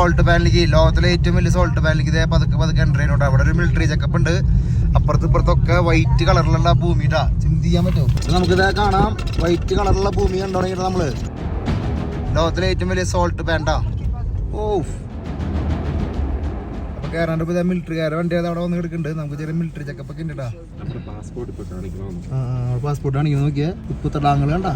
Salt പാനലിക്ക് ലോകത്തിലെ ഏറ്റവും വലിയ സോൾട്ട് പാനലിക്ക് ഇതേ പതുക്കെ പതുക്കെ എന്റർ ചെയ്യുന്നുണ്ട് അവിടെ ഒരു മിലിറ്ററി ചെക്കപ്പ് ഉണ്ട്. അപ്പുറത്ത് ഇപ്പുറത്തൊക്കെ വൈറ്റ് കളറിലുള്ള ഭൂമിയിട്ടാ ചിന്തി ചെയ്യാൻ പറ്റുമോ? നമുക്കിത് കാണാം. വൈറ്റ് കളറിലുള്ള ഭൂമി കണ്ടു തുടങ്ങിയിട്ട് നമ്മൾ? ലോകത്തിലെ ഏറ്റവും വലിയ സോൾട്ട് പാൻഡാ ഓ അപ്പൊ കയറാണ്ട് ഇപ്പൊ മിലിറ്ററിക്കാരെ വണ്ടി അവിടെ വന്ന് കിടക്കുന്നുണ്ട്. നമുക്ക് ചെറിയ മിലിറ്ററി ചെക്കപ്പ് ഒക്കെ ഉണ്ട് പാസ്പോർട്ട് ഇപ്പൊ കാണിക്കണം? നോക്കിയേ. ഉപ്പ് തടാകങ്ങൾ കണ്ട.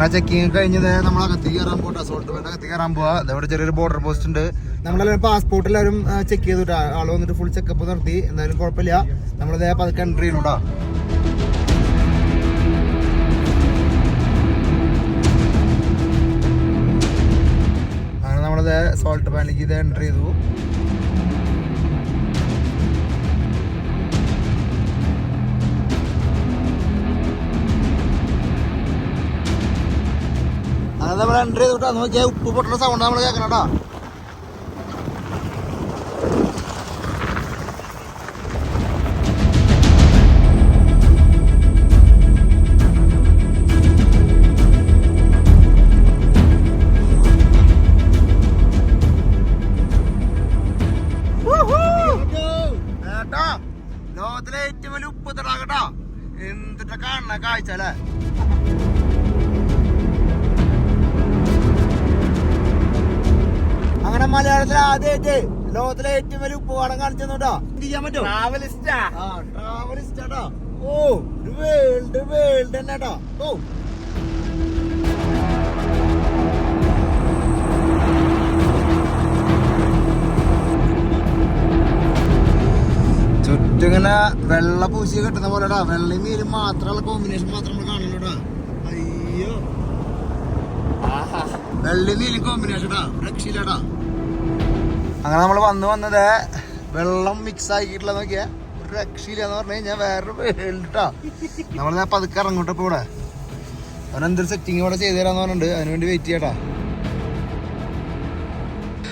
അങ്ങനെ ചെക്കിങ് കഴിഞ്ഞത് നമ്മളെ കത്തി കയറാൻ പോട്ടെ വേണ്ട കത്തി കയറാൻ പോവാ. അതവിടെ ചെറിയൊരു ബോർഡർ പോസ്റ്റ് ഉണ്ട്. നമ്മളെല്ലാവരും പാസ്പോർട്ട് എല്ലാവരും ചെക്ക് ചെയ്തു ആൾ വന്നിട്ട് ഫുൾ ചെക്കപ്പ് നടത്തി. എന്തായാലും കുഴപ്പമില്ല. നമ്മളിത് പതുക്കെ എൻട്രി ചെയ്യണോട്ടാ അങ്ങനെ നമ്മളത് സോൾട്ട് പാനിലേക്ക് ഇത് എൻട്രി ചെയ്തു. അങ്ങനെ എന്റർ ചെയ്തിട്ടാ നോക്കിയാൽ ഉപ്പ് പൊട്ടുന്ന സൗണ്ട് നമ്മൾ കേൾക്കണം ഏട്ടാ ആദ്യമായിട്ട് ലോകത്തിലെ ഏറ്റവും വലിയ ഉപ്പ് പാടം കാണിച്ചു എന്ത് ചെയ്യാൻ പറ്റുമോ ട്രാവലിസ്റ്റാ ആ ട്രാവലിസ്റ്റാട്ടാ ഓ ഒരു വേൾഡ് വേൾഡ് ഓ. ചുറ്റിങ്ങനെ വെള്ള പൂശി കിട്ടുന്ന പോലെടാ വെള്ളയും നീരും മാത്രമുള്ള കോമ്പിനേഷൻ മാത്രം നമ്മൾ കാണുന്നുണ്ടാ അയ്യോ. വെള്ളയും നീലും കോമ്പിനേഷൻ രക്ഷയില്ലടാ അങ്ങനെ നമ്മൾ വന്ന് വന്നത് വെള്ളം മിക്സ് ആക്കിയിട്ടില്ല നോക്കിയാ ഒരു രക്ഷയില്ല എന്ന് പറഞ്ഞു കഴിഞ്ഞാൽ വേറൊരു വേൾഡാ നമ്മൾ ഞാൻ പതുക്കെ ഇറങ്ങോട്ടെ ഇപ്പൊ ഇവിടെ അവനെന്തൊരു സെറ്റിംഗ് ഇവിടെ ചെയ്തു തരാന്ന് പറഞ്ഞിട്ടുണ്ട്. അതിനുവേണ്ടി വെയിറ്റ് ചെയ്യട്ടാ.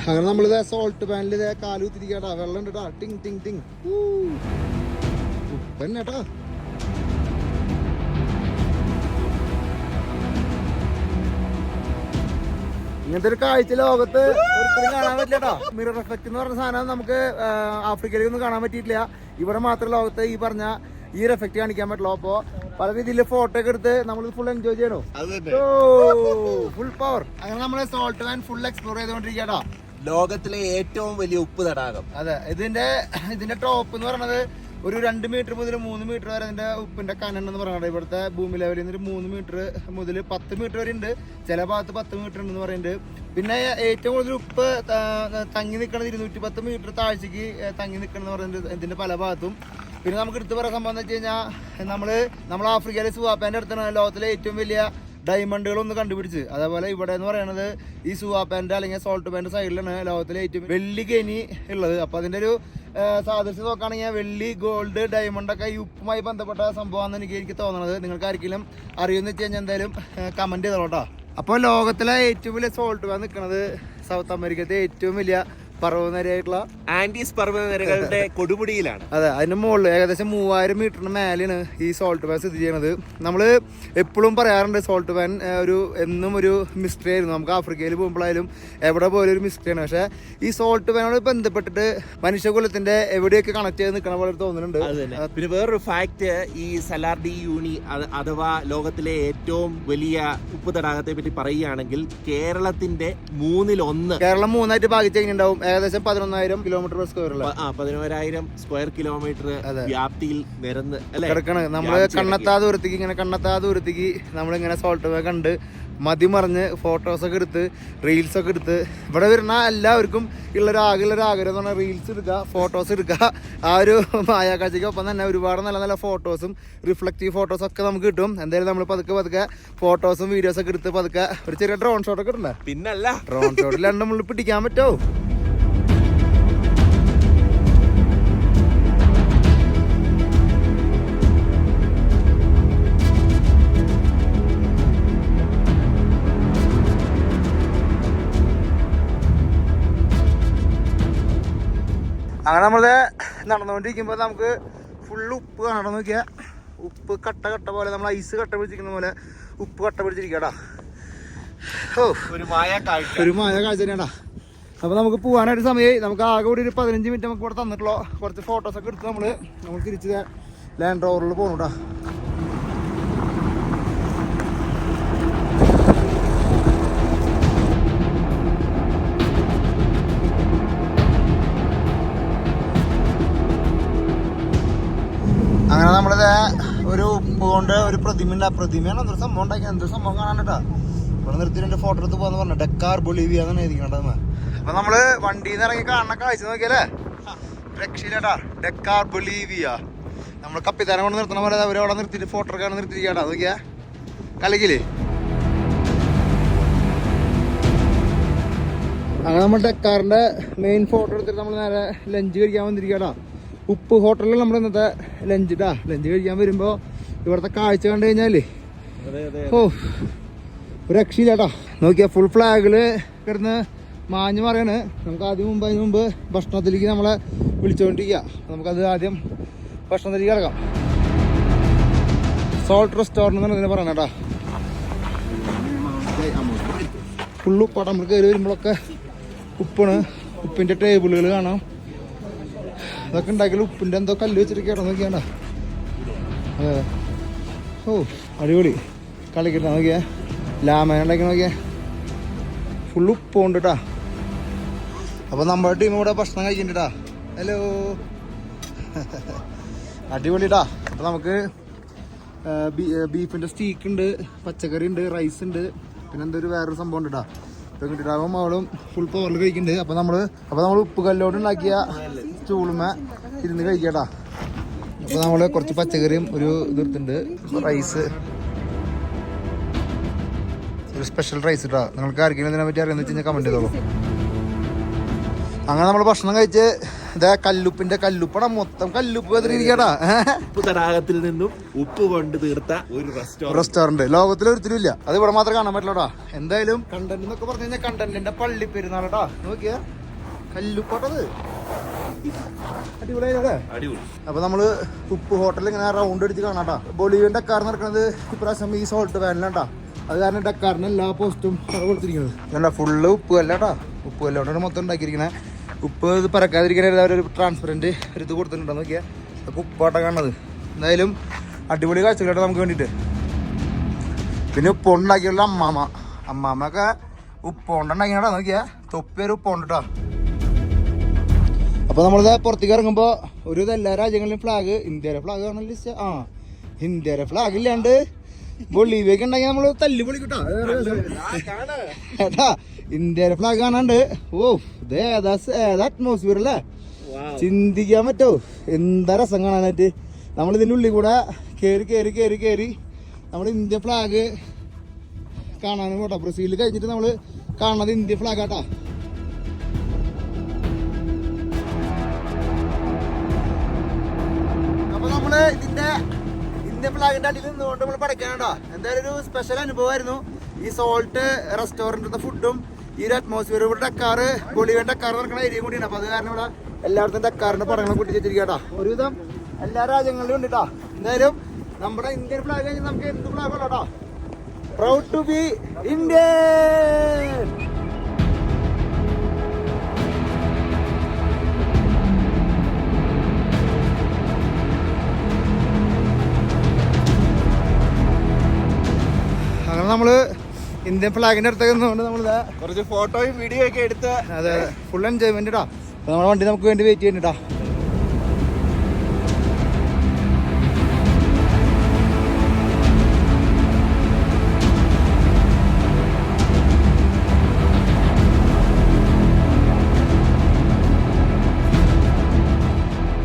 അങ്ങനെ നമ്മളിത് സോൾട്ട് പാനിൽ ഇതേ കാൽ കുത്തിരിക്കട്ടാ വെള്ളം ഉണ്ട് ടിങ് ടിങ് ടിങ്. ഉപ്പന്നേട്ടാ ഇങ്ങനത്തെ ഒരു കാഴ്ച ലോകത്ത് ഒരിക്കലും കാണാൻ പറ്റില്ലട്ടോ. മിറർ എഫക്ട് എന്ന് പറഞ്ഞ സാധനം നമുക്ക് ആഫ്രിക്കയിലേക്കൊന്നും കാണാൻ പറ്റിയിട്ടില്ല. ഇവിടെ മാത്രം ലോകത്ത് ഈ പറഞ്ഞ ഈ ഒരു എഫക്ട് കാണിക്കാൻ പറ്റുള്ളൂ അപ്പോ പല രീതിയിൽ ഫോട്ടോ ഒക്കെ എടുത്ത് നമ്മൾ ഫുൾ എൻജോയ് ചെയ്യണോ? ഫുൾ പവർ അങ്ങനെ നമ്മൾ സോൾട്ട് വാൻ ഫുൾ എക്സ്പ്ലോർ ചെയ്തുകൊണ്ടിരിക്കട്ടോ ലോകത്തിലെ ഏറ്റവും വലിയ ഉപ്പ് തടാകം. അതെ ഇതിന്റെ ഇതിന്റെ ടോപ്പ് എന്ന് പറയുന്നത് ഒരു രണ്ട് മീറ്റർ മുതൽ മൂന്ന് മീറ്റർ വരെ അതിന്റെ ഉപ്പിന്റെ കനൻ എന്ന് പറയുന്നത് ഇവിടുത്തെ ഭൂമി ലെവലിൽ നിന്ന് ഒരു മൂന്ന് മീറ്റർ മുതൽ പത്ത് മീറ്റർ വരെ ഉണ്ട്. ചില ഭാഗത്ത് പത്ത് മീറ്റർ ഉണ്ടെന്ന് പറയുന്നുണ്ട്. പിന്നെ ഏറ്റവും കൂടുതൽ ഉപ്പ് തങ്ങി നിൽക്കുന്നത് ഇരുന്നൂറ്റി പത്ത് മീറ്റർ താഴ്ചക്ക് തങ്ങി നിൽക്കണമെന്ന് പറയുന്നത് ഇതിന്റെ പല ഭാഗത്തും. പിന്നെ നമുക്ക് എടുത്ത് പറയാൻ സംഭവം എന്ന് വെച്ച് കഴിഞ്ഞാൽ നമ്മൾ നമ്മൾ ആഫ്രിക്കയിലെ സുവാപ്പേന്റെ അടുത്താണ് ലോകത്തിലെ ഏറ്റവും വലിയ ഡയമണ്ടുകൾ ഒന്ന് കണ്ടുപിടിച്ച്. അതേപോലെ ഇവിടെ എന്ന് പറയുന്നത് ഈ സുവാ സുവാപ്പാന്റെ അല്ലെങ്കിൽ സോൾട്ട് പാന്റെ സൈഡിലാണ് ലോകത്തിലെ ഏറ്റവും വെള്ളി കെനി ഉള്ളത്. അപ്പോൾ അതിന്റെ ഒരു സാദൃശ്യം നോക്കുകയാണെങ്കിൽ വെള്ളി ഗോൾഡ് ഡയമണ്ട് ഒക്കെ ഈ ഉപ്പുമായി ബന്ധപ്പെട്ട സംഭവമാണെന്ന് എനിക്ക് എനിക്ക് തോന്നുന്നത് നിങ്ങൾക്ക് ആർക്കെങ്കിലും അറിയുമെന്ന് വെച്ച് കഴിഞ്ഞാൽ എന്തായാലും കമന്റ് ചെയ്തോട്ടോ അപ്പോൾ ലോകത്തിലെ ഏറ്റവും വലിയ സോൾട്ട് പാൻ നിൽക്കുന്നത് സൗത്ത് അമേരിക്കത്തെ ഏറ്റവും വലിയ പർവതനിരയായിട്ടുള്ള ആന്റീസ് പർവതനിരകളുടെ കൊടുമുടിയിലാണ്. അതെ അതിന് മുകളിൽ ഏകദേശം മൂവായിരം മീറ്ററിന് മേലെയാണ് ഈ സോൾട്ട് പാൻ സ്ഥിതി ചെയ്യുന്നത്. നമ്മൾ എപ്പോഴും പറയാറുണ്ട് സോൾട്ട് പാൻ ഒരു എന്നും ഒരു മിസ്റ്ററി ആയിരുന്നു. നമുക്ക് ആഫ്രിക്കയിൽ പോകുമ്പോഴായാലും എവിടെ പോലും ഒരു മിസ്റ്ററിയാണ് പക്ഷേ ഈ സോൾട്ട് പാനോട് ബന്ധപ്പെട്ടിട്ട് മനുഷ്യകുലത്തിന്റെ എവിടെയൊക്കെ കണക്ട് ചെയ്ത് നിൽക്കണ പോലെ തോന്നുന്നുണ്ട്. പിന്നെ വേറൊരു ഫാക്ട് ഈ സലാർഡി യൂണി അഥവാ ലോകത്തിലെ ഏറ്റവും വലിയ ഉപ്പ് തടാകത്തെ പറ്റി പറയുകയാണെങ്കിൽ കേരളത്തിന്റെ മൂന്നിലൊന്ന് കേരളം മൂന്നായിട്ട് ഭാഗിച്ച് കഴിഞ്ഞിട്ടുണ്ടാവും. ഏകദേശം പതിനൊന്നായിരം കിലോമീറ്റർ സ്ക്വയർ ആ പതിനോരായിരം സ്ക്വയർ കിലോമീറ്റർ വ്യാപ്തിയിൽ നിരന്ന് കിടക്കണ. നമ്മൾ കണ്ണെത്താ ദൂരത്തേക്ക് ഇങ്ങനെ കണ്ണെത്താ ദൂരത്തേക്ക് നമ്മളിങ്ങനെ സോൾട്ട് വേ കണ്ട് മതി മതിമറിഞ്ഞ് ഫോട്ടോസൊക്കെ എടുത്ത് റീൽസ് ഒക്കെ എടുത്ത്. ഇവിടെ വരുന്ന എല്ലാവർക്കും ഉള്ളൊരു ആകെ ഉള്ളൊരു ആഗ്രഹം എന്ന് പറഞ്ഞാൽ റീൽസ് എടുക്കുക ഫോട്ടോസ് എടുക്കുക ആ ഒരു മായാക്കാഴ്ചയ്ക്ക് ഒപ്പം തന്നെ ഒരുപാട് നല്ല നല്ല ഫോട്ടോസും റിഫ്ലക്റ്റീവ് ഫോട്ടോസും ഒക്കെ നമുക്ക് കിട്ടും. എന്തായാലും നമ്മൾ പതുക്കെ പതുക്കെ ഫോട്ടോസും വീഡിയോസ് ഒക്കെ എടുത്ത് പതുക്കെ ഒരു ചെറിയ ഡ്രോൺ ഷോട്ട് ഒക്കെ ഇടണ്ടേ? പിന്നല്ല. ഡ്രോൺ ഷോട്ടിൽ രണ്ടും മുള്ളിൽ പിടിക്കാൻ പറ്റുമോ അങ്ങനെ നമ്മൾ നടന്നുകൊണ്ടിരിക്കുമ്പോൾ നമുക്ക് ഫുള്ള് ഉപ്പ് കാണണം നോക്കിയാൽ ഉപ്പ് കട്ട കട്ട പോലെ നമ്മൾ ഐസ് കട്ട പിടിച്ചിരിക്കുന്ന പോലെ ഉപ്പ് കട്ട പിടിച്ചിരിക്കടാ. ഓ ഒരു മായ കാഴ്ച. ഒരു മായ കാഴ്ച തന്നെയാടാ. അപ്പൊ നമുക്ക് പോകാനായിട്ട് സമയമായി നമുക്ക് ആകെ കൂടി ഒരു പതിനഞ്ച് മിനിറ്റ് നമുക്ക് ഇവിടെ തന്നിട്ടുള്ളൂ കുറച്ച് ഫോട്ടോസ് ഒക്കെ എടുത്ത് നമ്മൾ നമ്മൾ തിരിച്ച് ലാൻഡ് റോവറിൽ പോകണൂടാ കൊണ്ട് ഒരു പ്രതിമ ഉണ്ട് ആ പ്രതിമയാണ് എന്തൊരു സംഭവം ഉണ്ടാക്കിയത് എന്തൊരു സംഭവം കാണാനട്ടാ ഇവിടെ നിർത്തി രണ്ട് ഫോട്ടോ എടുത്ത് പോകാന്ന് പറഞ്ഞു. ഡെക്കാർ ബൊളീവിയ എന്നാണ് എഴുതിക്കണത് അപ്പൊ നമ്മൾ വണ്ടിയിൽ നിന്ന് ഇറങ്ങി കാണണ കാഴ്ച നോക്കിയല്ലേ? രക്ഷയിലേട്ടാ ഡെക്കാർ ബൊളീവിയ. നമ്മൾ കപ്പിത്താരം കൊണ്ട് നിർത്തണ പോലെ അവർ അവിടെ നിർത്തിയിട്ട് ഫോട്ടോ എടുക്കാൻ നിർത്തിയിരിക്കട്ടാ നോക്കിയാ. കളിക്കില്ലേ? അങ്ങനെ നമ്മൾ ഡെക്കാറിന്റെ മെയിൻ ഫോട്ടോ എടുത്തിട്ട് നമ്മൾ നേരെ ലഞ്ച് കഴിക്കാൻ വന്നിരിക്കട്ടാ ഉപ്പ് ഹോട്ടലിൽ നമ്മൾ ഇന്നത്തെ ലഞ്ച് ഇട്ടാ ലഞ്ച് കഴിക്കാൻ വരുമ്പോ ഇവിടുത്തെ കാഴ്ച കണ്ടു കഴിഞ്ഞാൽ ഓ ഒരു രക്ഷയില്ലാട്ടാ നോക്കിയാ ഫുൾ ഫ്ലാഗിൽ കിടന്ന് മാഞ്ഞു പറയാണ് നമുക്ക് ആദ്യം മുമ്പ് അതിന് മുമ്പ് ഭക്ഷണത്തിലേക്ക് നമ്മളെ വിളിച്ചുകൊണ്ടിരിക്കുക നമുക്കത് ആദ്യം ഭക്ഷണത്തിലേക്ക് കിടക്കാം. സോൾട്ട് റെസ്റ്റോറന്റ് എന്നാണ് ഇതിനെ പറയണേട്ടാ ഫുള്ള് ഉപ്പാട്ടം നമ്മൾ കയറി വരുമ്പോഴൊക്കെ ഉപ്പാണ് ഉപ്പിന്റെ ടേബിളുകൾ കാണാം. അതൊക്കെ ഉണ്ടാക്കിയാൽ ഉപ്പിന്റെ എന്തോ കല്ല് വെച്ചിട്ട് കേട്ടോ നോക്കിയാണ്ടാ. അതെ. ഓ അടിപൊളി. കളിക്കട്ടെ നോക്കിയേ. ലാമ ഉണ്ടാക്കി നോക്കിയേ. ഫുള്ള് ഉപ്പുണ്ട് കേട്ടാ അപ്പൊ നമ്മുടെ ടീം ഇവിടെ ഭക്ഷണം കഴിക്കണ്ടാ ഹലോ അടിപൊളിട്ടാ. അപ്പൊ നമുക്ക് ബീഫിന്റെ സ്റ്റീക്ക് ഉണ്ട് പച്ചക്കറി ഉണ്ട് റൈസ് ഉണ്ട് പിന്നെ എന്തൊരു വേറൊരു സംഭവം ഉണ്ട് കേട്ടാ ഇപ്പൊ കിട്ടിട്ടാകും അവളും ഫുൾ പവറിൽ കഴിക്കുന്നുണ്ട്. അപ്പൊ നമ്മൾ അപ്പൊ നമ്മൾ ഉപ്പ് കല്ലോട് ഉണ്ടാക്കിയ സ്റ്റൂളുമ ഇരുന്ന് കഴിക്കട്ടാ അപ്പൊ നമ്മൾ കുറച്ച് പച്ചക്കറിയും ഒരു ഇതെടുത്തിട്ടുണ്ട് റൈസ് ഒരു സ്പെഷ്യൽ റൈസ് ഇട്ടാ നിങ്ങൾക്ക് ആർക്കെങ്കിലും ഇതിനെ പറ്റി അറിയാമെന്ന് വെച്ച് കഴിഞ്ഞാൽ കമന്റ് ചെയ്തോളൂ. അങ്ങനെ നമ്മൾ ഭക്ഷണം കഴിച്ച് ഇതാ കല്ലുപ്പിന്റെ കല്ലുപ്പട മൊത്തം കല്ലുപ്പ് എതിരിക്കട്ടാ ഉപ്പ് തടാകത്തിൽ നിന്നും ഉപ്പ് കൊണ്ട് തീർത്ത ഒരു റെസ്റ്റോറന്റ് റെസ്റ്റോറന്റ് ലോകത്തിൽ ഇല്ല. അത് ഇവിടെ മാത്രം കാണാൻ പറ്റില്ലടാ. എന്തായാലും കണ്ടന്റ് എന്നൊക്കെ പറഞ്ഞു കഴിഞ്ഞാൽ കണ്ടന്റിന്റെ പള്ളി പെരുന്നാളടാ നോക്കിയ. കല്ലുപ്പട്ടത്. അടിപൊളിയായില്ലേ അടിപൊളി. അപ്പൊ നമ്മൾ ഉപ്പ് ഹോട്ടലിൽ ഇങ്ങനെ റൗണ്ട് അടിച്ച് കാണാട്ടാ ബൊളീവിയൻ ഡക്കാർ നടക്കുന്നത് ഇപ്രാവശ്യം ഈ സോൾട്ട് വേനലാട്ടാ അത് കാരണം ഡക്കാറിന് എല്ലാ പോസ്റ്റും കൊടുത്തിരിക്കുന്നത്. കണ്ടാ ഫുള്ള് ഉപ്പ് കല്ലാട്ടാ ഉപ്പ് കല്ലോണ്ടാണ് മൊത്തം ഉണ്ടാക്കിയിരിക്കണേ. ഉപ്പ് ഇത് പറക്കാതിരിക്കാനായിട്ട് ഒരു ട്രാൻസ്പെറന്റ് ഒരു ഇത് കൊടുത്തിട്ടുണ്ടോ. നോക്കിയാൽ അതൊക്കെ ഉപ്പാട്ടാ കാണുന്നത്. എന്തായാലും അടിപൊളി കാഴ്ചകളാട്ടോ നമുക്ക് വേണ്ടിട്ട് പിന്നെ ഉപ്പുണ്ടാക്കിയുള്ള അമ്മാമ്മ അമ്മാമ്മ ഒക്കെ ഉപ്പുണ്ടാക്കിയാടാ നോക്കിയാ തൊപ്പി ഒരു ഉപ്പുണ്ടാ അപ്പൊ നമ്മളിത് പുറത്തേക്ക് ഇറങ്ങുമ്പോ ഒരു എല്ലാ രാജ്യങ്ങളിലും ഫ്ലാഗ് ഇന്ത്യയുടെ ഫ്ലാഗ് ആണല്ലോ. ആ ഇന്ത്യയുടെ ഫ്ലാഗ് ഇല്ലാണ്ട് ബൊളീവിയൊക്കെ ഉണ്ടെങ്കിൽ നമ്മൾ തല്ലി പൊളിക്കട്ടോ. ഏട്ടാ ഇന്ത്യയുടെ ഫ്ലാഗ് കാണാണ്ട്. ഓ ഇത് ഏതാ ഏതാ അറ്റ്മോസ്ഫിയർ അല്ലേ? ചിന്തിക്കാൻ പറ്റോ? എന്താ രസം കാണാനായിട്ട്? നമ്മൾ ഇതിന്റെ ഉള്ളിൽ കൂടെ കയറി കയറി കയറി കയറി നമ്മൾ ഇന്ത്യ ഫ്ലാഗ് കാണാനും കേട്ടോ ബ്രസീലിൽ കഴിഞ്ഞിട്ട് നമ്മൾ കാണുന്നത് ഇന്ത്യ ഫ്ലാഗ് ആട്ടാ. നമ്മൾ ഇന്ത്യൻ ഫ്ലാഗിന്റെ അടിയിൽ നിന്നുകൊണ്ട് നമ്മൾ പഠിക്കാനുണ്ടോ എന്തായാലും ഒരു സ്പെഷ്യൽ അനുഭവമായിരുന്നു. ഈ സോൾട്ട് റെസ്റ്റോറന്റിലത്തെ ഫുഡും ഈ ഒരു അറ്റ്മോസ്ഫിയർ ഇവിടെ ഡക്കാറ് ബൊളിവൻ ഡക്കാർ നടക്കുന്ന ഏരിയ കൂടിയാണ് അപ്പൊ അത് കാരണം ഇവിടെ എല്ലായിടത്തും ഡക്കാറിന്റെ പടങ്ങൾ കൂട്ടിച്ചിരിക്കട്ടോ ഒരുവിധം എല്ലാ രാജ്യങ്ങളിലും ഉണ്ട് കേട്ടോ. എന്തായാലും നമ്മുടെ ഇന്ത്യൻ ഫ്ലാഗ് നമുക്ക് എന്ത് ഫ്ലാഗ് ഉള്ളോ പ്രൗഡ് ടു ബി ഇന്ത്യൻ നമ്മൾ ഇന്ത്യൻ ഫ്ലാഗിന്റെ അടുത്തേക്ക് നിന്നുകൊണ്ട് നമ്മളിതാ കുറച്ച് ഫോട്ടോയും വീഡിയോ ഒക്കെ എടുത്ത് അതെ ഫുൾ എൻജോയ്മെന്റ് ഇടാ നമ്മുടെ വണ്ടി നമുക്ക് വേണ്ടി വെയിറ്റ് ചെയ്യുന്നുണ്ടാ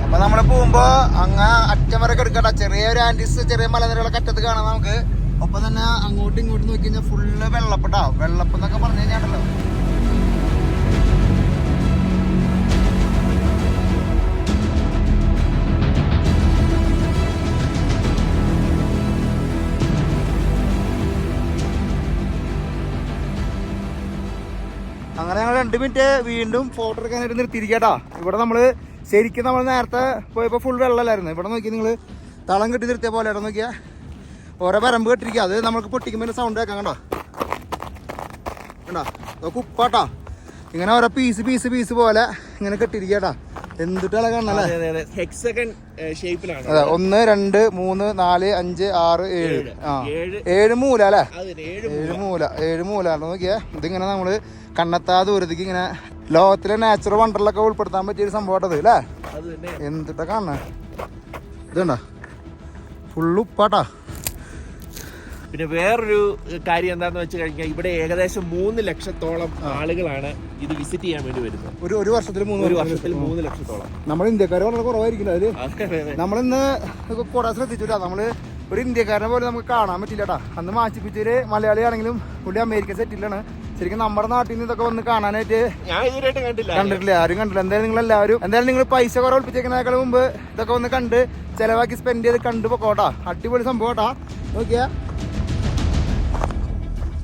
അപ്പൊ നമ്മൾ പോകുമ്പോ അങ്ങ് അറ്റം വരെ എടുക്കട്ടെ ചെറിയ ഒരു ആന്റീസ് ചെറിയ മലനിരകളൊക്കെ അറ്റത്ത് കാണാം നമുക്ക്. ഒപ്പം തന്നെ അങ്ങോട്ടും ഇങ്ങോട്ടും നോക്കി കഴിഞ്ഞാൽ ഫുള്ള് വെള്ളപ്പെട്ടാ. വെള്ളപ്പം എന്നൊക്കെ പറഞ്ഞു കഴിഞ്ഞാണല്ലോ അങ്ങനെ ഞങ്ങൾ രണ്ട് മിനിറ്റ് വീണ്ടും ഫോട്ടോ എടുക്കാനായിട്ട് നിർത്തിയിരിക്കട്ടാ. ഇവിടെ നമ്മൾ ശരിക്കും നമ്മൾ നേരത്തെ പോയപ്പോൾ ഫുൾ വെള്ളമല്ലായിരുന്നു ഇവിടെ നോക്കി നിങ്ങൾ തളം കെട്ടി നിർത്തിയ പോലെ ഇടം നോക്കിയാ. ഓരോ വരമ്പ് കെട്ടിരിക്കുക. അത് നമുക്ക് പൊട്ടിക്കുമ്പോൾ സൗണ്ട് കേൾക്കാം കണ്ടോ? കണ്ടോ? അതൊക്കെ ഉപ്പാട്ടാ. ഇങ്ങനെ ഓരോ പീസ് പീസ് പീസ് പോലെ ഇങ്ങനെ കെട്ടിരിക്കട്ടാ എന്തിട്ടാ കാണണല്ലേ അതെ ഒന്ന് രണ്ട് മൂന്ന് നാല് അഞ്ച് ആറ് ഏഴ്. ആ. ഏഴ്. മൂല അല്ലേ? ഏഴ് മൂല. ഏഴ് മൂല നോക്കിയേ ഇതിങ്ങനെ നമ്മൾ കണ്ണെത്താ ദൂരത്തേക്ക് ഇങ്ങനെ ലോകത്തിലെ നാച്ചുറൽ വണ്ടറിലൊക്കെ ഉൾപ്പെടുത്താൻ പറ്റിയ ഒരു സംഭവം അല്ലേ? എന്തിട്ടാ കാണണേ ഇതുണ്ടോ? ഫുള്ള് ഉപ്പാട്ടാ? പിന്നെ വേറൊരു കാര്യം എന്താന്ന് വെച്ച് കഴിഞ്ഞാൽ ഇവിടെ ഏകദേശം മൂന്ന് ലക്ഷത്തോളം ആളുകളാണ് ഇത് വിസിറ്റ് ചെയ്യാൻ വേണ്ടി വരുന്നത്. ഒരു ഒരു വർഷത്തിൽ മൂന്ന് ഒരു വർഷത്തിൽ മൂന്ന് ലക്ഷത്തോളം. നമ്മൾ ഇന്ത്യക്കാർ വളരെ കുറവായിരിക്കും അതിൽ. അതെ, അതെ, അതെ. നമ്മളിന്ന് കൊടാ ശ്രദ്ധിച്ചില്ല നമ്മൾ ഒരു ഇന്ത്യക്കാരനെ പോലെ നമുക്ക് കാണാൻ പറ്റില്ല കേട്ടാ അന്ന് മാച്ചിപ്പിച്ചൊരു മലയാളിയാണെങ്കിലും പുള്ളി അമേരിക്കൻ സെറ്റിലാണ്. ശരിക്കും നമ്മുടെ നാട്ടിൽ നിന്ന് ഇതൊക്കെ വന്ന് കാണാനായിട്ട് ഞാൻ ഇതുവരെയായിട്ട് കണ്ടില്ല. കണ്ടിട്ടില്ല ആരും കണ്ടില്ല എന്തായാലും നിങ്ങൾ എല്ലാവരും എന്തായാലും നിങ്ങൾ പൈസ കുറവ് ഒളിപ്പിച്ചേക്കുന്നതിനേക്കാൾ മുമ്പ് ഇതൊക്കെ വന്ന് കണ്ട് ചെലവാക്കി സ്പെൻഡ് ചെയ്ത് കണ്ടു പോക്കോട്ടാ. അടിപൊളി സംഭവം കേട്ടാ. നോക്കിയാ.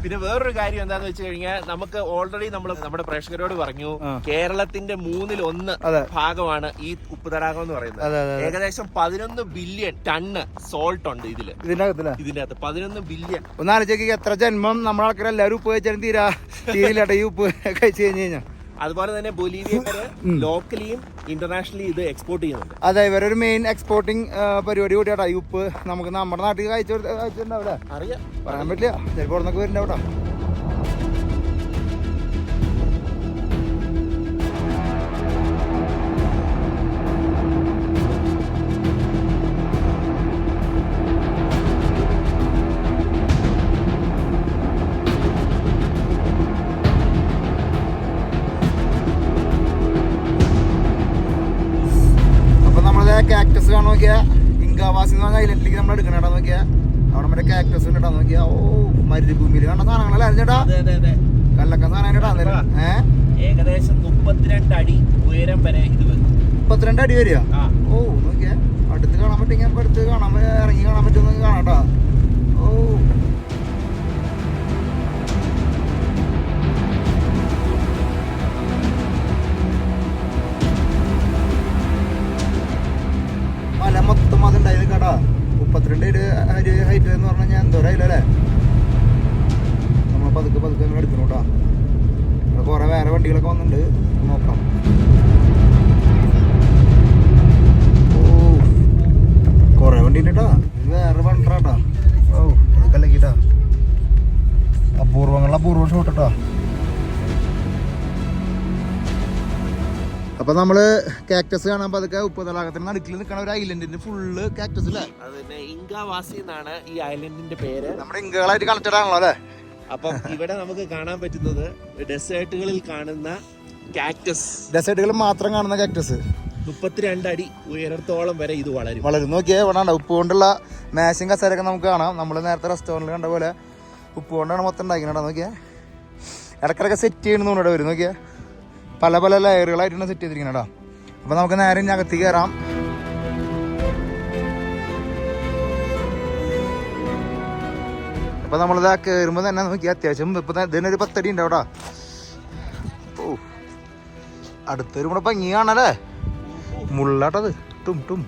പിന്നെ വേറൊരു കാര്യം എന്താന്ന് വെച്ച് കഴിഞ്ഞാൽ നമുക്ക് ഓൾറെഡി നമ്മൾ നമ്മുടെ പ്രേക്ഷകരോട് പറഞ്ഞു കേരളത്തിന്റെ മൂന്നിൽ ഒന്ന് ഭാഗമാണ് ഈ ഉപ്പ് തടാകം എന്ന് പറയുന്നത്. ഏകദേശം പതിനൊന്ന് ബില്യൺ ടണ്ണ് സോൾട്ട് ഉണ്ട് ഇതിൽ. ഇതിന്റെ അകത്ത് പതിനൊന്ന് ബില്യൺ. ഒന്നാലോചിക്കുക എത്ര ജന്മം നമ്മളെ ആൾക്കാരെല്ലാവരും ഉപ്പ് കഴിച്ചാലും തീരാ തീരില്ലാട്ടെ ഈ ഉപ്പ് കഴിച്ചു കഴിഞ്ഞു കഴിഞ്ഞാൽ അതുപോലെ തന്നെ ബൊലീവിയക്കാര് ലോക്കലിയും ഇന്റർനാഷണലി ഇത് എക്സ്പോർട്ട് ചെയ്യുന്നുണ്ട്. അതെ ഇവരൊരു മെയിൻ എക്സ്പോർട്ടിംഗ് പരിപാടി കൂടിയാട്ടാ. ഈ ഉപ്പ് നമുക്ക് നമ്മുടെ നാട്ടിൽ കഴിച്ചിട്ടുണ്ടാവില്ല? അറിയാം. പറയാൻ പറ്റില്ല. ചിലപ്പോൾ വരുന്നുണ്ടാവട്ടാ കാക്ടസ് കാണാൻ നോക്കിയാൽ ഇങ്കാവാസി എന്ന് പറഞ്ഞ ഐലൻഡിലേക്ക് നമ്മൾ എടുക്കണേടാ നോക്കിയാ? അവിടെ മറ്റേ കാക്ടസ് ഉണ്ടാ നോക്കിയാ? ഓ മരുഭൂമിയിൽ കണ്ട സാധനങ്ങളല്ലേ? അറിഞ്ഞേട്ടാ കല്ലൊക്കെ സാധനം ഏഹ് ഏകദേശം മുപ്പത്തിരണ്ട് അടി ഉയരം വരെ ഇത് വരും. മുപ്പത്തിരണ്ട് അടി വരിക? ഓ നോക്കിയാ. അടുത്ത് കാണാൻ പറ്റുമെങ്കിൽ അടുത്ത് കാണാൻ ഇറങ്ങി കാണാൻ പറ്റുമെന്ന് കാണാട്ടാ ഓ. മൊത്തം അതുണ്ടായത് കടാ മുപ്പത്തിരണ്ട് ഒരു ഹൈറ്റ് എന്ന് പറഞ്ഞാൽ ഞാൻ എന്തോരായില്ല അല്ലേ? നമ്മൾ പതുക്കെ പതുക്കെ അങ്ങനെ എടുക്കണം കേട്ടോ ഇവിടെ കുറെ വേറെ വണ്ടികളൊക്കെ വന്നിട്ടുണ്ട്. നോക്കാം. അപ്പൊ നമ്മൾ കാക്ടസ് കാണാൻ പതുക്കെ ഉപ്പ് തടാകത്തിന് നടുക്കിൽ നിൽക്കണ ഒരു ഐലൻഡിന്റെ ഫുള്ള് കാക്ടസ് അല്ലേ ഇങ്കാവാസി എന്നാണ് ഈ ഐലൻഡിന്റെ പേര്. നമ്മുടെ ഇങ്കകളായിട്ട് കണക്റ്റഡ് ആണല്ലോ അല്ലേ? അപ്പം ഇവിടെ നമുക്ക് കാണാൻ പറ്റുന്നത് ഡെസേർട്ടുകളിൽ കാണുന്ന കാക്ടസ് ഡെസേർട്ടുകളിൽ മാത്രം കാണുന്ന കാക്ടസ് മുപ്പത്തിരണ്ട് അടി ഉയരത്തോളം വരെ ഇത് വളരും. വളരും. നോക്കിയേ ഇവിടെ ഉണ്ട് ഉപ്പ് കൊണ്ടുള്ള മാശയും കസേരയൊക്കെ നമുക്ക് കാണാം. നമ്മൾ നേരത്തെ റെസ്റ്റോറന്റിൽ കണ്ട പോലെ ഉപ്പ് കൊണ്ടാണ് മൊത്തം ഉണ്ടാക്കുന്നത് നോക്കിയേ. ഇടക്കിടക്ക് സെറ്റ് ചെയ്യണമെന്ന് ഇവിടെ വരും നോക്കിയേ. പല പല ലെയറുകളായിട്ടാണ് സെറ്റ് ചെയ്തിരിക്കുന്നത് കേട്ടോ അപ്പോൾ നമുക്ക് നേരെ ഇനി അകത്തേക്ക് കയറാം. അപ്പോൾ നമ്മളിതാ കയറുമ്പോൾ തന്നെ നോക്കി അത്യാവശ്യം ഇപ്പം ഇതിനൊരു പത്തടി ഉണ്ടാവും കേട്ടോ. ഓ അടുത്തൊരു കൂടെ ഭംഗി കാണാല്ലേ മുള്ളാട്ടത്. ടും ടും.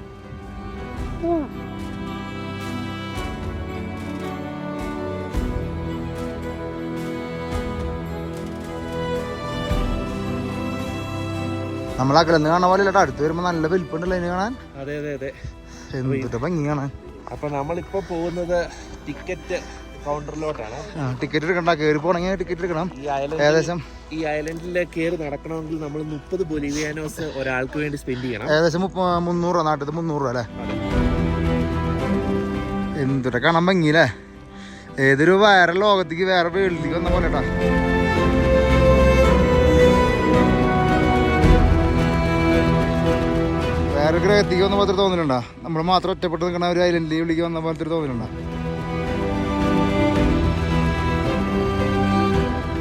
നമ്മളാക്കലെന്ന് കാണാൻ പോലെ ഇല്ലട്ടോ അടുത്ത് വരുമ്പോ നല്ല വലിപ്പുണ്ടല്ലോ അതിന് കാണാൻ. അതെ അതെ അതെ. എന്തിട്ട് ഭംഗി കാണാൻ അപ്പൊ നമ്മളിപ്പോ പോകുന്നത് ടിക്കറ്റ് കൗണ്ടറിലോട്ടാണ്. ടിക്കറ്റ് എടുക്കണ്ട കയറി പോണെങ്കിൽ ടിക്കറ്റ് എടുക്കണം. ഏകദേശം ഈ ഐലൻഡിലെ കയറി നടക്കണമെങ്കിൽ നമ്മൾ മുപ്പത് ബൊലിവിയാനോസ് ഒരാൾക്ക് വേണ്ടി സ്പെൻഡ് ചെയ്യണം. ഏകദേശം മുന്നൂറ് രൂപ നാട്ടിൽ മുന്നൂറ് രൂപ അല്ലേ. എന്തിട്ട് കാണാൻ ഭംഗിയില്ലേ? ഏതൊരു വേറെ ലോകത്തേക്ക് വേറെ വേൾഡിലേക്ക് വന്ന പോലെ കേട്ടാ എത്തിക്കുക വന്ന പോലത്തെ തോന്നലുണ്ടാ? നമ്മൾ മാത്രം ഒറ്റപ്പെട്ട് നിൽക്കുന്ന ഒരു ഐലൻഡിൽ വിളിക്ക് വന്ന പോലത്തെ ഒരു തോന്നലുണ്ടാ?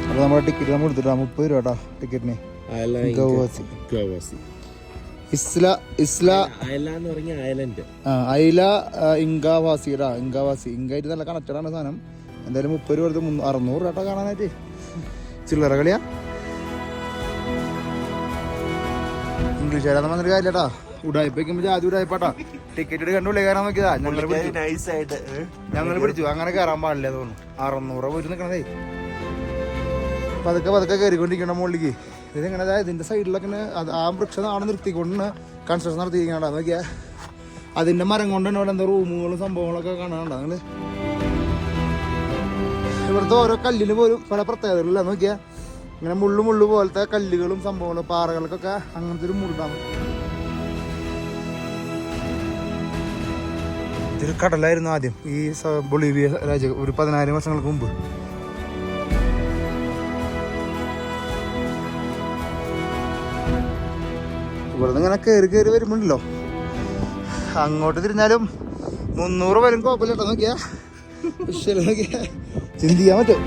അപ്പോൾ നമ്മുടെ ടിക്കറ്റ് നമ്മൾ എടുത്തിട്ടാ മുപ്പത് രൂപ കേട്ടോ ടിക്കറ്റിന് ഗവാസി. ഗവാസി. ഇസ്ല ഇസ്ല ഐല ഇങ്കാവാസിയുടെ ഇങ്കാവാസി ഇങ്കായിട്ട് നല്ല കണക്റ്റഡ് ആണ് സാധനം. എന്തായാലും മുപ്പത് രൂപ എടുത്ത് അറുന്നൂറ് രൂപ കാണാനായിട്ട്. ചില്ലറ കളിയാ. ഇംഗ്ലീഷ് വരാൻ വന്നൊരു കാര്യമില്ലട്ടാ ഉടായ്പയ്ക്കുമ്പോ ജാതി ഉടായ്പാട്ടാ ടിക്കറ്റ് എടുക്കണ്ട ഉള്ളിൽ കയറാൻ നോക്കിയതാ. ഞങ്ങൾ നൈസായിട്ട് ഞങ്ങൾ പിടിച്ചു. അങ്ങനെ കയറാൻ പാടില്ല തോന്നുന്നു. അറുന്നൂറ് പോയി നിക്കണതേ. പതുക്കെ പതുക്കെ കയറിക്കൊണ്ടിരിക്കണ മുകളിലേക്ക്. ഇതിങ്ങനെ ദാ ഇതിന്റെ സൈഡിലൊക്കെ ആ വൃക്ഷം ആണ് നിർത്തിക്കൊണ്ട് കൺസ്ട്രക്ഷൻ നടത്തിയിരിക്കണ നോക്കിയാ. അതിന്റെ മരം കൊണ്ട് തന്നെ ഇവിടെ എന്താ റൂമുകളും സംഭവങ്ങളൊക്കെ കാണാനുണ്ട് അങ്ങനെ ഇവിടുത്തെ ഓരോ കല്ലിന് പോലും പല പ്രത്യേകതകളില്ല. നോക്കിയാ. ഇങ്ങനെ മുള്ളു മുള്ളു പോലത്തെ കല്ലുകളും സംഭവങ്ങളും പാറകൾക്കൊക്കെ അങ്ങനത്തെ ഒരു മുള്ളാണ് ഇതൊരു കടലായിരുന്നു ആദ്യം ഈ ബൊളീവിയ രാജ്യ ഒരു പതിനായിരം വർഷങ്ങൾക്ക് മുമ്പ്. ഇവിടെ നിന്ന് ഇങ്ങനെ കയറി കയറി വരുമ്പോണ്ടല്ലോ. അങ്ങോട്ട് തിരിഞ്ഞാലും മുന്നൂറ് വരും കുഴപ്പമില്ല കേട്ടോ നോക്കിയാ. നോക്കിയാ. ചിന്തിക്കാൻ പറ്റും.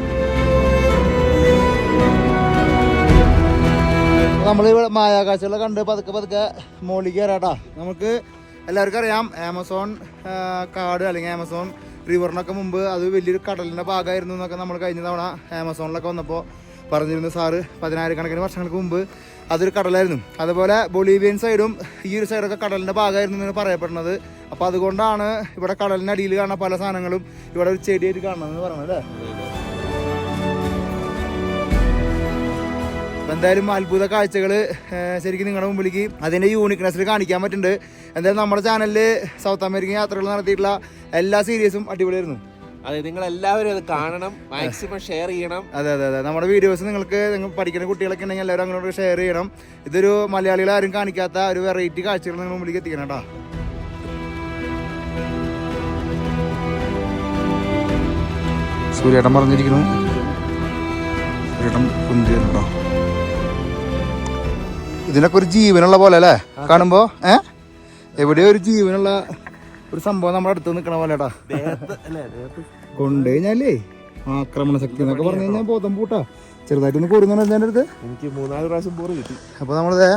നമ്മളിവിടെ മായാകാശങ്ങളെ കണ്ട് പതുക്കെ പതുക്കെ മുകളിൽ കയറാട്ടാ നമുക്ക് എല്ലാവർക്കും അറിയാം. ആമസോൺ കാട് അല്ലെങ്കിൽ ആമസോൺ റിവറിനൊക്കെ മുമ്പ് അത് വലിയൊരു കടലിന്റെ ഭാഗമായിരുന്നു എന്നൊക്കെ നമ്മൾ കഴിഞ്ഞ തവണ ആമസോണിലൊക്കെ വന്നപ്പോൾ പറഞ്ഞിരുന്നു. സാറ് പതിനായിരക്കണക്കിന് വർഷങ്ങൾക്ക് മുമ്പ് അതൊരു കടലായിരുന്നു. അതുപോലെ ബൊളീവിയൻ സൈഡും ഈ ഒരു സൈഡൊക്കെ കടലിന്റെ ഭാഗമായിരുന്നു എന്നാണ് പറയപ്പെടുന്നത്. അപ്പോൾ അതുകൊണ്ടാണ് ഇവിടെ കടലിന്റെ അടിയിൽ കാണുന്ന പല സാധനങ്ങളും ഇവിടെ ഒരു ചെടിയായിട്ട് കാണണമെന്ന് പറയുന്നത് അല്ലേ? എന്തായാലും അത്ഭുത കാഴ്ചകൾ ശരിക്കും നിങ്ങളുടെ മുമ്പിലേക്ക് അതിന്റെ യൂണിക്നെസ്സിൽ കാണിക്കാൻ പറ്റുന്നുണ്ട്. എന്തായാലും നമ്മുടെ ചാനലിൽ സൗത്ത് അമേരിക്കൻ യാത്രകൾ നടത്തിയിട്ടുള്ള എല്ലാ സീരീസും അടിപൊളിയായിരുന്നു. അതെ നിങ്ങൾ എല്ലാവരും അത് കാണണം മാക്സിമം ഷെയർ ചെയ്യണം. അതെ അതെ അതെ. നമ്മുടെ വീഡിയോസ് നിങ്ങൾക്ക് നിങ്ങൾ പഠിക്കുന്ന കുട്ടികളൊക്കെ ഉണ്ടെങ്കിൽ എല്ലാവരും അങ്ങോട്ട് ഷെയർ ചെയ്യണം. ഇതൊരു മലയാളികൾ ആരും കാണിക്കാത്ത ഒരു വെറൈറ്റി കാഴ്ചകൾ നിങ്ങൾ മുമ്പിലേക്ക് എത്തിക്കണം കേട്ടോ. സൂര്യേട്ടൻ പറഞ്ഞിരിക്കുന്നു. സൂര്യേട്ടൻ കുന്തിയുണ്ടോ ഇതിനൊക്കെ ഒരു ജീവനുള്ള പോലെ അല്ലേ? കാണുമ്പോ ഏ? എവിടെയോ ഒരു ജീവനുള്ള ഒരു സംഭവം നമ്മുടെ അടുത്ത് നിൽക്കണ പോലെ കൊണ്ടു കഴിഞ്ഞാലേ ആക്രമണ ശക്തി എന്നൊക്കെ പറഞ്ഞു കഴിഞ്ഞാൽ ബോധം പൂട്ടാ. ചെറുതായിട്ടൊന്ന് കൂടുന്നു എന്റെ അടുത്ത്. എനിക്ക് മൂന്നാൽ പ്രാവശ്യം ബോറ് കിട്ടി. അപ്പോൾ നമ്മളത്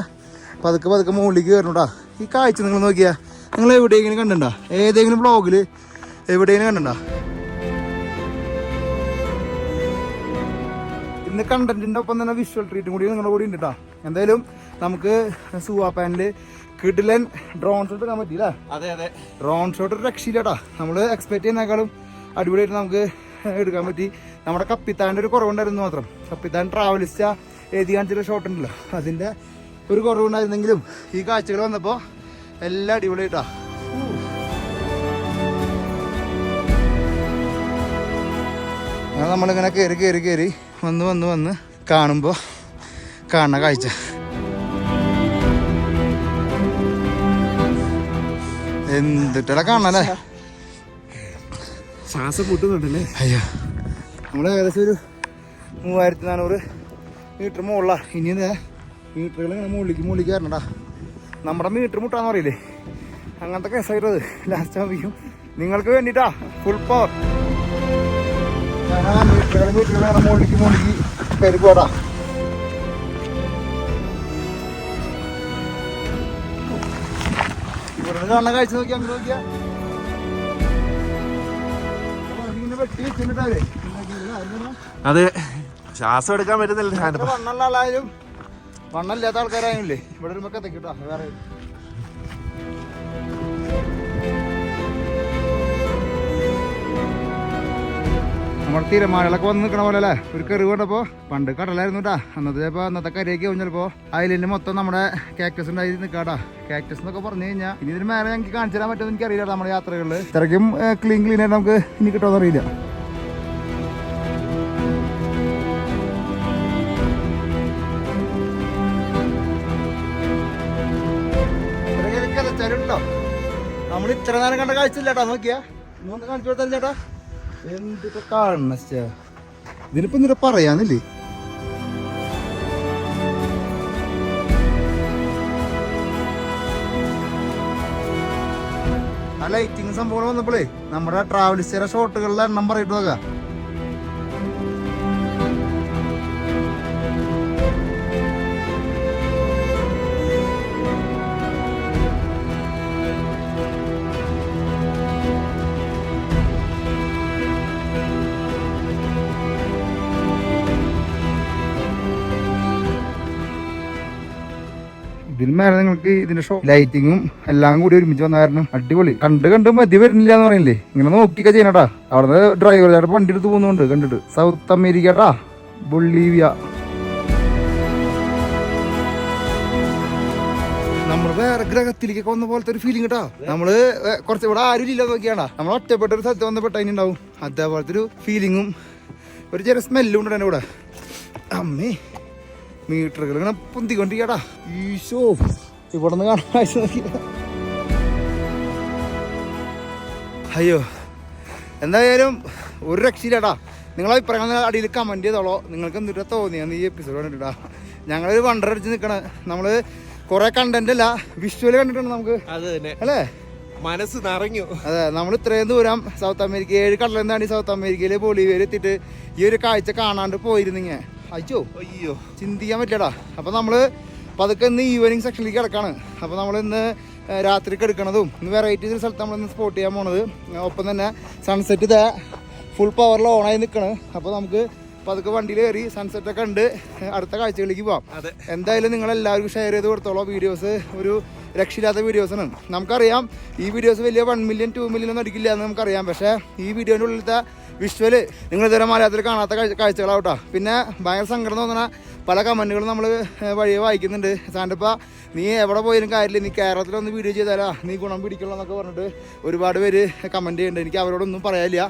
പതുക്കെ പതുക്കെ മുകളിലേക്ക് കയറണോട്ടാ ഈ കാഴ്ച നിങ്ങൾ നോക്കിയാ നിങ്ങൾ എവിടെയെങ്കിലും കണ്ടിട്ടുണ്ടോ? ഏതെങ്കിലും ബ്ലോഗിൽ എവിടെയെങ്കിലും കണ്ടിട്ടുണ്ടോ? ഇന്ന് കണ്ടന്റിന്റെ ഒപ്പം തന്നെ വിഷ്വൽ ട്രീറ്റും കൂടി നിങ്ങളുടെ കൂടി ഉണ്ട് കേട്ടോ എന്തായാലും നമുക്ക് സൂവാ പാനിൽ കിഡിലൻ ഡ്രോൺ ഷോട്ട് എടുക്കാൻ പറ്റിയില്ലേ? അതെ അതെ. ഡ്രോൺ ഷോട്ട് ഒരു രക്ഷയില്ലാട്ടാ. നമ്മൾ എക്സ്പെക്ട് ചെയ്യുന്നേക്കാളും അടിപൊളിയായിട്ട് നമുക്ക് എടുക്കാൻ പറ്റി. നമ്മുടെ കപ്പിത്താന്റെ ഒരു കുറവുണ്ടായിരുന്നു മാത്രം. കപ്പിത്താൻ ട്രാവലിസ്റ്റ എഴുതി കാണിച്ചൊരു ഷോട്ട് ഉണ്ടല്ലോ. അതിന്റെ ഒരു കുറവുണ്ടായിരുന്നെങ്കിലും ഈ കാഴ്ചകൾ വന്നപ്പോൾ എല്ലാം അടിപൊളിയായിട്ടാ. അങ്ങനെ നമ്മളിങ്ങനെ കയറി കയറി കയറി വന്ന് വന്ന് വന്ന് കാണുമ്പോൾ കാണുന്ന കാഴ്ച. എന്തിട്ടാ കാണാനല്ലേ ശ്വാസം കൂട്ടുന്നുണ്ടല്ലേ അയ്യോ. നമ്മൾ ഏകദേശം ഒരു മൂവായിരത്തി നാനൂറ് മീറ്റർ മുകളില. ഇനി എന്താ മീറ്ററുകൾ ഇങ്ങനെ മുകളിലേക്ക് മുകളിലേക്ക് വരണടാ. നമ്മുടെ മീറ്റർ മുട്ടാന്ന് പറയില്ലേ? അങ്ങനത്തെ കേസായിട്ടത് ലാസ്റ്റ് ആവുമ്പോഴേക്കും നിങ്ങൾക്ക് വേണ്ടിട്ടാ. ഫുൾ പവർ മീറ്ററുകൾ മീറ്ററുകൾ മുകളിലേക്ക് മുകളിലേക്ക് കയറി കാണുന്ന കാഴ്ച നോക്കി അങ്ങ് നോക്കിയാ. അതെ ശ്വാസം എടുക്കാൻ പറ്റുന്നില്ല വണ്ണുള്ള ആളായാലും വണ്ണല്ലാത്ത ആൾക്കാരായാലേ ഇവിടെ ഒരു മൊക്കെ തെക്കിട്ടോ വേറെ. നമ്മുടെ തിരമാലകളൊക്കെ വന്ന് നിൽക്കണ പോലെ അല്ലേ ഒരു കറി കൊണ്ടപ്പോ പണ്ട് കടലായിരുന്നു കേട്ടാ അന്നത്തെ ചിലപ്പോ അന്നത്തെ കരയൊക്കെ ആവും ചിലപ്പോ. അതിലിന്റെ മൊത്തം നമ്മുടെ കാക്ടസ് ഉണ്ടായി നിൽക്കാട്ടാ കാക്ടസ് എന്നൊക്കെ പറഞ്ഞു കഴിഞ്ഞാൽ ഇനി ഇതിന് മേലെ ഞങ്ങൾക്ക് കാണിച്ചു തരാൻ പറ്റുമെന്ന് എനിക്കറിയില്ല നമ്മുടെ യാത്രകളിൽ ഇത്രയ്ക്കും ക്ലീൻ ക്ലീൻ ആയിട്ട് നമുക്ക് ഇനി കിട്ടുമെന്ന് അറിയില്ല. നമ്മൾ ഇത്ര നേരം കണ്ട കാഴ്ച ചേട്ടാ നോക്കിയാ. നീ ഒന്ന് കാണിച്ചു കൊടുത്താൽ ഇതിനിപ്പോ നിര പറയാനില്ലേ? ആ ലൈറ്റിങ് സംഭവം വന്നപ്പോഴേ നമ്മുടെ ട്രാവലിസ്റ്ററെ ഷോട്ടുകളുടെ എണ്ണം പറയിട്ട് നോക്കാം. ഇതിന് ആയിരുന്നു നിങ്ങൾക്ക് ഇതിന്റെ ഷോ ലൈറ്റിങ്ങും എല്ലാം കൂടി ഒരുമിച്ച് വന്ന കാരണം അടിപൊളി. കണ്ട് കണ്ട് മതി വരുന്നില്ല എന്ന് പറയില്ലേ ഇങ്ങനെ നോക്കിയൊക്കെ ചെയ്യണട്ടാ അവിടുന്ന് ഡ്രൈവർ ചേട്ടൻ വണ്ടി എടുത്ത് പോകുന്നുണ്ട്. കണ്ടിട്ട്. സൗത്ത് അമേരിക്കട്ടാ ബൊളീവിയ നമ്മൾ വേറെ ഗ്രഹത്തിലേക്ക് വന്ന പോലത്തെ ഒരു ഫീലിംഗ് കേട്ടോ നമ്മൾ കുറച്ച് ഇവിടെ ആരും ഇല്ല നോക്കിയാണ് നമ്മൾ ഒറ്റപ്പെട്ട ഒരു സ്ഥലത്ത് വന്നപ്പെട്ട അതിനുണ്ടാവും അതേപോലത്തെ ഒരു ഫീലിങ്ങും ഒരു ചെറിയ സ്മെല്ലും ഉണ്ട് എന്റെ കൂടെ അമ്മേ. മീറ്ററുകൾ ഇങ്ങനെ പൊന്തിക്കൊണ്ടിരിക്കടാ ഈശോ ഇവിടെ നിന്ന് കാണാൻ കാഴ്ച. അയ്യോ എന്തായാലും ഒരു രക്ഷയില്ലാട്ടാ നിങ്ങളെ അഭിപ്രായങ്ങൾ അടിയിൽ കമന്റ് ചെയ്തോളോ. നിങ്ങൾക്ക് എന്തിട്ട് തോന്നിയെന്ന് ഈ എപ്പിസോഡ് കണ്ടിട്ടാ. ഞങ്ങളൊരു വണ്ടർ അടിച്ച് നിൽക്കണ. നമ്മൾ കുറെ കണ്ടന്റ് അല്ല വിഷ്വൽ കണ്ടിട്ടുണ്ട് നമുക്ക്. അല്ലേ? മനസ്സ് നിറഞ്ഞു. അതെ നമ്മൾ ഇത്രയും ദൂരം സൗത്ത് അമേരിക്ക ഏഴ് കടലെന്താണ് സൗത്ത് അമേരിക്കയിലെ ബൊളീവിയയിൽ എത്തിയിട്ട് ഈ ഒരു കാഴ്ച കാണാണ്ട് പോയിരുന്നിങ്ങ. അയ്യോ അയ്യോ. ചിന്തിക്കാൻ പറ്റില്ലടാ. അപ്പോൾ നമ്മൾ പതുക്കെ ഇന്ന് ഈവനിങ് സെക്ഷനിലേക്ക് കിടക്കാണ്. അപ്പോൾ നമ്മൾ ഇന്ന് രാത്രിക്ക് എടുക്കണതും ഇന്ന് വെറൈറ്റി സ്ഥലത്ത് നമ്മൾ ഇന്ന് സ്പോട്ട് ചെയ്യാൻ പോണത്. ഒപ്പം തന്നെ സൺസെറ്റ് ഇതാ ഫുൾ പവറിൽ ഓണായി നിൽക്കണ് അപ്പോൾ നമുക്ക് പതുക്കെ വണ്ടിയിൽ കയറി സൺസെറ്റ് ഒക്കെ ഉണ്ട് അടുത്ത കാഴ്ചകളിലേക്ക് പോവാം. അതെ. എന്തായാലും നിങ്ങൾ എല്ലാവർക്കും ഷെയർ ചെയ്ത് കൊടുത്തോളൂ. വീഡിയോസ് ഒരു രക്ഷയില്ലാത്ത ആണ്. നമുക്കറിയാം ഈ വീഡിയോസ് വലിയ വൺ മില്യൺ ടു മില്യൺ ഒന്നും അടിക്കില്ല എന്ന് നമുക്കറിയാം. പക്ഷേ ഈ വീഡിയോന്റെ ഉള്ളിലത്തെ വിഷ്വൽ നിങ്ങൾ ഇതുവരെ മലയാളത്തിൽ കാണാത്ത കാഴ്ച കാഴ്ചകളാവട്ടോ. പിന്നെ ഭയങ്കര സങ്കടം തോന്നണ പല കമന്റുകളും നമ്മൾ വഴിയെ വായിക്കുന്നുണ്ട്. സാൻഡപ്പ നീ എവിടെ പോയാലും കാര്യമില്ല. നീ കേരളത്തിലൊന്ന് വീഡിയോ ചെയ്താലാ നീ ഗുണം പിടിക്കണം എന്നൊക്കെ പറഞ്ഞിട്ട് ഒരുപാട് പേര് കമന്റ് ചെയ്യുന്നുണ്ട്. എനിക്ക് അവരോടൊന്നും പറയാനില്ല.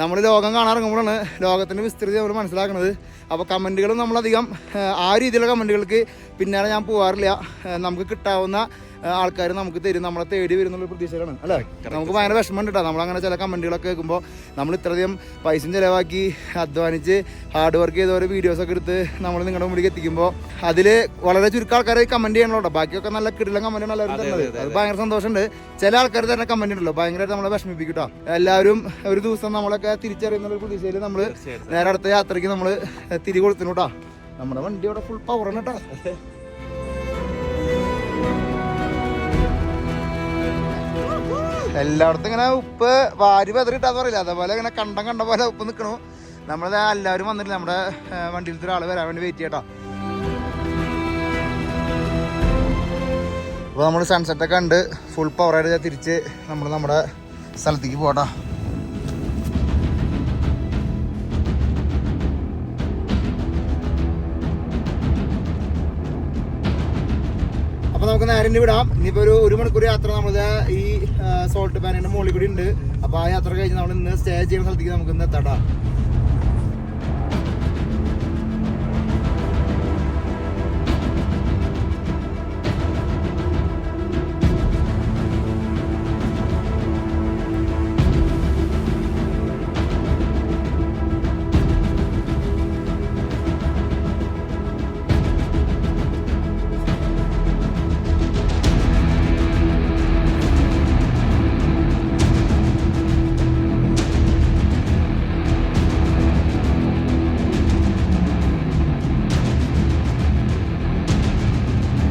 നമ്മൾ ലോകം കാണാറങ്ങുമ്പോഴാണ് ലോകത്തിന്റെ വിസ്തൃതി നമ്മൾ മനസ്സിലാക്കുന്നത് അപ്പോൾ കമന്റുകളും നമ്മളധികം ആ രീതിയിലുള്ള കമന്റുകൾക്ക് പിന്നാലെ ഞാൻ പോകാറില്ല നമുക്ക് കിട്ടാവുന്ന ആൾക്കാർ നമുക്ക് തരും. നമ്മളെ തേടി വരുന്നുള്ള പ്രതീക്ഷകളാണ് അല്ലേ? നമുക്ക് ഭയങ്കര വിഷമം കേട്ടോ നമ്മളങ്ങനെ ചില കമന്റുകളൊക്കെ കേൾക്കുമ്പോൾ നമ്മൾ ഇത്രയധികം പൈസയും ചിലവാക്കി അധ്വാനിച്ച് ഹാർഡ് വർക്ക് ചെയ്ത ഓരോ വീഡിയോസൊക്കെ എടുത്ത് നമ്മൾ നിങ്ങളുടെ മുമ്പിലേക്ക് എത്തിക്കുമ്പോൾ അതിൽ വളരെ ചുരുക്കം ആൾക്കാരെ കമന്റ് ചെയ്യണല്ലോ കേട്ടോ ബാക്കിയൊക്കെ നല്ല കിടിലം കമന്റാണ് എല്ലാവരും തരുന്നത് അത് ഭയങ്കര സന്തോഷമുണ്ട്. ചില ആൾക്കാർ തന്നെ കമന്റ് ഉണ്ടല്ലോ ഭയങ്കരമായിട്ട് നമ്മളെ വിഷമിപ്പിക്കും കേട്ടോ എല്ലാവരും ഒരു ദിവസം നമ്മളൊക്കെ തിരിച്ചറിയുന്ന ഒരു പ്രതീക്ഷയിൽ നമ്മൾ നേരെ അടുത്ത യാത്രയ്ക്ക് നമ്മൾ തിരി കൊടുത്തിനു കേട്ടോ നമ്മുടെ വണ്ടി അവിടെ ഫുൾ പവറാണ് കേട്ടോ എല്ലായിടത്തും ഇങ്ങനെ ഉപ്പ് വാരി വെതറിട്ടാന്ന് പറയില്ല. അതേപോലെ ഇങ്ങനെ കണ്ടം കണ്ട പോലെ ഉപ്പ് നിൽക്കണു നമ്മളത് എല്ലാവരും വന്നിട്ടില്ല. നമ്മുടെ വണ്ടിയിലത്തെ ഒരാൾ വരാൻ വേണ്ടി വെയിറ്റ് ചെയ്യട്ടോ. അപ്പോൾ നമ്മൾ സൺസെറ്റൊക്കെ കണ്ട് ഫുൾ പവറായിട്ട് തിരിച്ച് നമ്മൾ നമ്മുടെ സ്ഥലത്തേക്ക് പോകട്ടോ അപ്പൊ നമുക്ക് നേരെ വിടാം. ഇനിയിപ്പോ ഒരു ഒരു മണിക്കൂർ യാത്ര നമ്മൾ ഈ സോൾട്ട് പാനിന്റെ മുകളിൽ കൂടി ഉണ്ട്. അപ്പൊ ആ യാത്ര കഴിഞ്ഞ് നമ്മൾ ഇന്ന് സ്റ്റേ ചെയ്യുന്ന സ്ഥലത്തേക്ക് നമുക്ക് ഇന്ന് എത്താട്ടാ